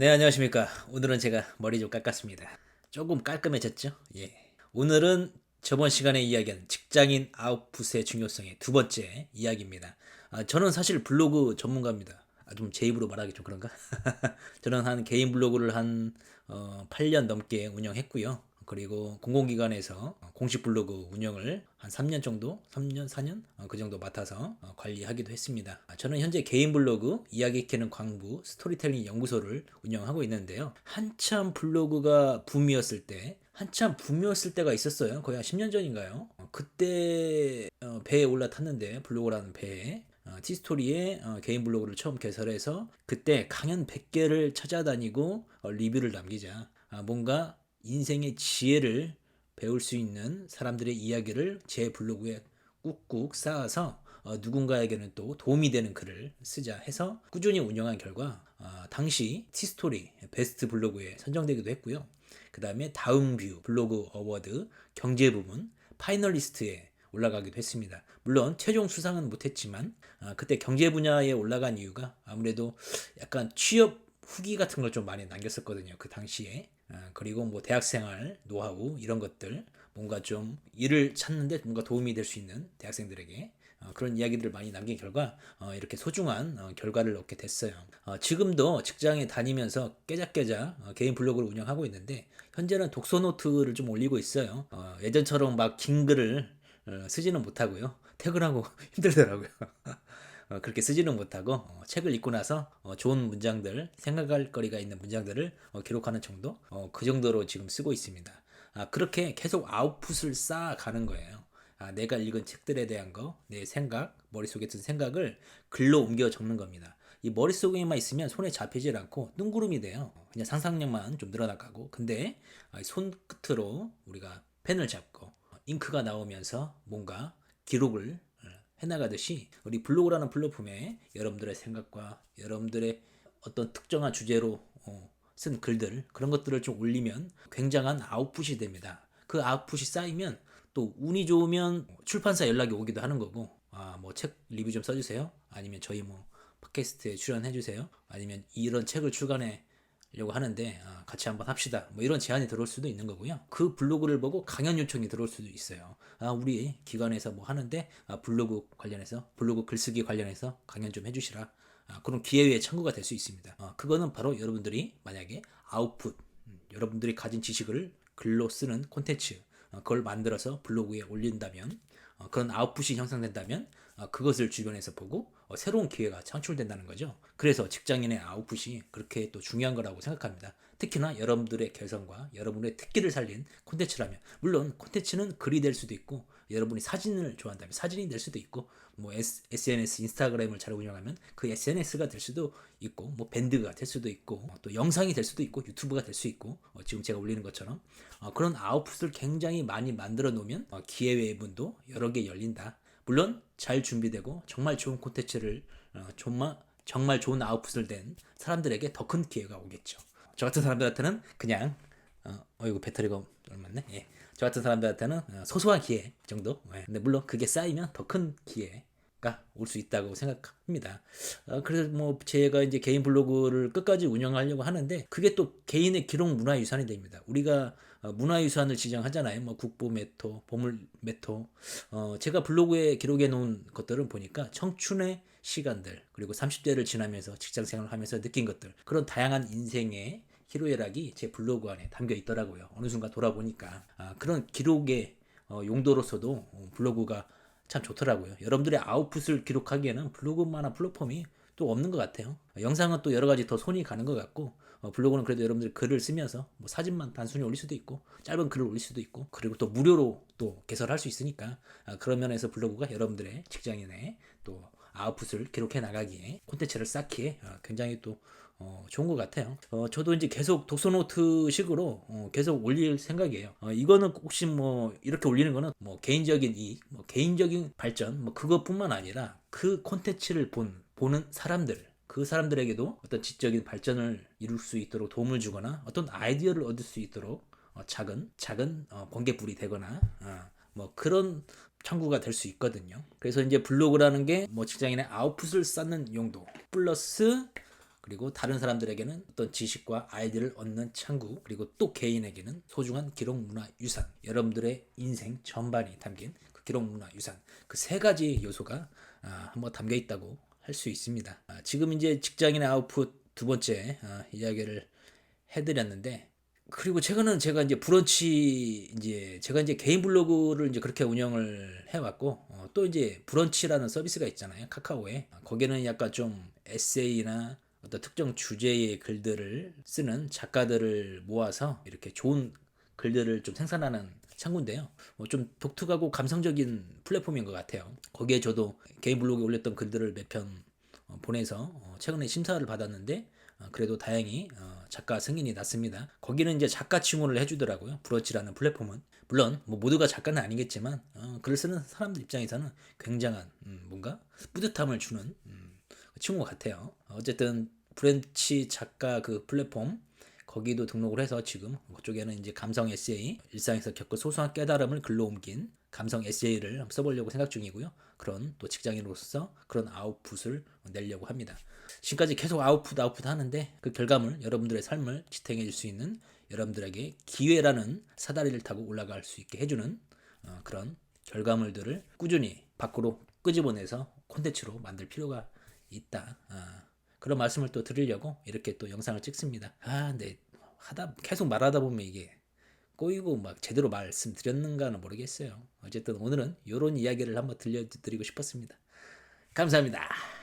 네, 안녕하십니까. 오늘은 제가 머리 좀 깎았습니다. 조금 깔끔해졌죠? 예. 오늘은 저번 시간에 이야기한 직장인 아웃풋의 중요성의 두 번째 이야기입니다. 아, 저는 사실 블로그 전문가입니다. 아, 좀 제 입으로 말하기 좀 그런가? 저는 한 개인 블로그를 한 어, 8년 넘게 운영했고요. 그리고 공공기관에서 공식 블로그 운영을 한 3년 정도, 3년, 4년 어, 그 정도 맡아서 어, 관리하기도 했습니다. 아, 저는 현재 개인 블로그 이야기 캐는 광부 스토리텔링 연구소를 운영하고 있는데요. 한참 블로그가 붐이었을 때 한참 붐이었을 때가 있었어요. 거의 한 10년 전인가요? 어, 그때 어, 배에 올라탔는데 블로그라는 배에 어, 티스토리에 어, 개인 블로그를 처음 개설해서 그때 강연 100개를 찾아다니고 어, 리뷰를 남기자 아, 뭔가 인생의 지혜를 배울 수 있는 사람들의 이야기를 제 블로그에 꾹꾹 쌓아서 어, 누군가에게는 또 도움이 되는 글을 쓰자 해서 꾸준히 운영한 결과 어, 당시 티스토리 베스트 블로그에 선정되기도 했고요. 그 다음에 다음뷰 블로그 어워드 경제 부문 파이널리스트에 올라가기도 했습니다. 물론 최종 수상은 못했지만 아, 그때 경제 분야에 올라간 이유가 아무래도 약간 취업 후기 같은 걸 좀 많이 남겼었거든요. 그 당시에 아, 그리고 뭐 대학생활 노하우 이런 것들 뭔가 좀 일을 찾는데 뭔가 도움이 될 수 있는 대학생들에게 어, 그런 이야기들을 많이 남긴 결과 어, 이렇게 소중한 어, 결과를 얻게 됐어요. 어, 지금도 직장에 다니면서 깨작깨작 어, 개인 블로그를 운영하고 있는데 현재는 독서 노트를 좀 올리고 있어요. 어, 예전처럼 막 긴 글을 어, 쓰지는 못하고요. 퇴근하고 힘들더라고요. 어, 그렇게 쓰지는 못하고 어, 책을 읽고 나서 어, 좋은 문장들, 생각할 거리가 있는 문장들을 어, 기록하는 정도, 어, 그 정도로 지금 쓰고 있습니다. 아, 그렇게 계속 아웃풋을 쌓아가는 거예요. 아, 내가 읽은 책들에 대한 거, 내 생각, 머릿속에 든 생각을 글로 옮겨 적는 겁니다. 이 머릿속에만 있으면 손에 잡히질 않고 둥구름이 돼요. 그냥 상상력만 좀 늘어나가고. 근데 아, 손끝으로 우리가 펜을 잡고 잉크가 나오면서 뭔가 기록을 어, 해나가듯이 우리 블로그라는 플랫폼에 여러분들의 생각과 여러분들의 어떤 특정한 주제로 어, 쓴 글들 그런 것들을 좀 올리면 굉장한 아웃풋이 됩니다. 그 아웃풋이 쌓이면 또 운이 좋으면 출판사 연락이 오기도 하는 거고 아 뭐 책 리뷰 좀 써주세요 아니면 저희 뭐 팟캐스트에 출연해 주세요 아니면 이런 책을 출간해 려고 하는데 아, 같이 한번 합시다. 뭐 이런 제안이 들어올 수도 있는 거고요. 그 블로그를 보고 강연 요청이 들어올 수도 있어요. 아, 우리 기관에서 뭐 하는데 아, 블로그 관련해서 블로그 글쓰기 관련해서 강연 좀 해주시라. 아, 그런 기회의 창구가 될 수 있습니다. 아, 그거는 바로 여러분들이 만약에 아웃풋, 음, 여러분들이 가진 지식을 글로 쓰는 콘텐츠, 어, 그걸 만들어서 블로그에 올린다면 어, 그런 아웃풋이 형성된다면 어, 그것을 주변에서 보고 어, 새로운 기회가 창출된다는 거죠. 그래서 직장인의 아웃풋이 그렇게 또 중요한 거라고 생각합니다. 특히나 여러분들의 개성과 여러분의 특기를 살린 콘텐츠라면 물론 콘텐츠는 글이 될 수도 있고 여러분이 사진을 좋아한다면 사진이 될 수도 있고 뭐 SNS 인스타그램을 잘 운영하면 그 SNS가 될 수도 있고 뭐 밴드가 될 수도 있고 또 영상이 될 수도 있고 유튜브가 될 수 있고 어, 지금 제가 올리는 것처럼 어, 그런 아웃풋을 굉장히 많이 만들어 놓으면 어, 기회의 문도 여러 개 열린다. 물론 잘 준비되고 정말 좋은 콘텐츠를 어, 정말 정말 좋은 아웃풋을 낸 사람들에게 더 큰 기회가 오겠죠. 저 같은 사람들한테는 그냥 어, 어이구 배터리가 얼마네. 예. 저 같은 사람들한테는 어, 소소한 기회 정도. 예. 근데 물론 그게 쌓이면 더 큰 기회 가 올 수 있다고 생각합니다. 어, 그래서 뭐 제가 이제 개인 블로그를 끝까지 운영하려고 하는데 그게 또 개인의 기록 문화유산이 됩니다. 우리가 어, 문화유산을 지정하잖아요. 뭐 국보 메토, 보물 메토. 어, 제가 블로그에 기록해 놓은 것들은 보니까 청춘의 시간들 그리고 30대를 지나면서 직장 생활을 하면서 느낀 것들 그런 다양한 인생의 희로애락이 제 블로그 안에 담겨 있더라고요. 어느 순간 돌아보니까 아, 그런 기록의 어, 용도로서도 어, 블로그가 참 좋더라고요. 여러분들의 아웃풋을 기록하기에는 블로그만한 플랫폼이 또 없는 것 같아요. 영상은 또 여러 가지 더 손이 가는 것 같고 어, 블로그는 그래도 여러분들 글을 쓰면서 뭐 사진만 단순히 올릴 수도 있고 짧은 글을 올릴 수도 있고 그리고 또 무료로 또 개설할 수 있으니까 아, 그런 면에서 블로그가 여러분들의 직장인의 또 아웃풋을 기록해 나가기에 콘텐츠를 쌓기에 어, 굉장히 또 어, 좋은 것 같아요. 어, 저도 이제 계속 독서노트 식으로 어, 계속 올릴 생각이에요. 어, 이거는 혹시 뭐 이렇게 올리는 거는 뭐 개인적인 이익, 뭐 개인적인 발전, 뭐 그것뿐만 아니라 그 콘텐츠를 본 보는 사람들, 그 사람들에게도 어떤 지적인 발전을 이룰 수 있도록 도움을 주거나 어떤 아이디어를 얻을 수 있도록 어, 작은 작은 어, 번개불이 되거나 어, 뭐 그런 창구가 될 수 있거든요. 그래서 이제 블로그라는 게 뭐 직장인의 아웃풋을 쌓는 용도 플러스 그리고 다른 사람들에게는 어떤 지식과 아이디어를 얻는 창구 그리고 또 개인에게는 소중한 기록 문화 유산 여러분들의 인생 전반이 담긴 그 기록 문화 유산 그 세 가지 요소가 아, 한번 담겨 있다고 할 수 있습니다. 아, 지금 이제 직장인의 아웃풋 두 번째 아, 이야기를 해드렸는데 그리고 최근은 제가 이제 브런치 이제 제가 이제 개인 블로그를 이제 그렇게 운영을 해왔고 어, 또 이제 브런치라는 서비스가 있잖아요 카카오에 거기는 약간 좀 에세이나 어떤 특정 주제의 글들을 쓰는 작가들을 모아서 이렇게 좋은 글들을 좀 생산하는 창구인데요. 어, 좀 독특하고 감성적인 플랫폼인 것 같아요. 거기에 저도 개인 블로그에 올렸던 글들을 몇 편 보내서 어, 최근에 심사를 받았는데 어, 그래도 다행히 어, 작가 승인이 났습니다. 거기는 이제 작가 칭호를 해주더라고요. 브러치라는 플랫폼은 물론 뭐 모두가 작가는 아니겠지만 어, 글을 쓰는 사람들 입장에서는 굉장한 음, 뭔가 뿌듯함을 주는 음, 칭호 같아요. 어쨌든 브런치 작가 그 플랫폼 거기도 등록을 해서 지금 그쪽에는 이제 감성 에세이 일상에서 겪은 소소한 깨달음을 글로 옮긴 감성 에세이를 써보려고 생각 중이고요. 그런 또 직장인으로서 그런 아웃풋을 내려고 합니다. 지금까지 계속 아웃풋 아웃풋 하는데 그 결과물 여러분들의 삶을 지탱해 줄 수 있는 여러분들에게 기회라는 사다리를 타고 올라갈 수 있게 해주는 어, 그런 결과물들을 꾸준히 밖으로 끄집어내서 콘텐츠로 만들 필요가 있다. 아, 그런 말씀을 또 드리려고 이렇게 또 영상을 찍습니다. 아, 근데 하다 계속 말하다 보면 이게 꼬이고 막 제대로 말씀드렸는가는 모르겠어요. 어쨌든 오늘은 이런 이야기를 한번 들려드리고 싶었습니다. 감사합니다.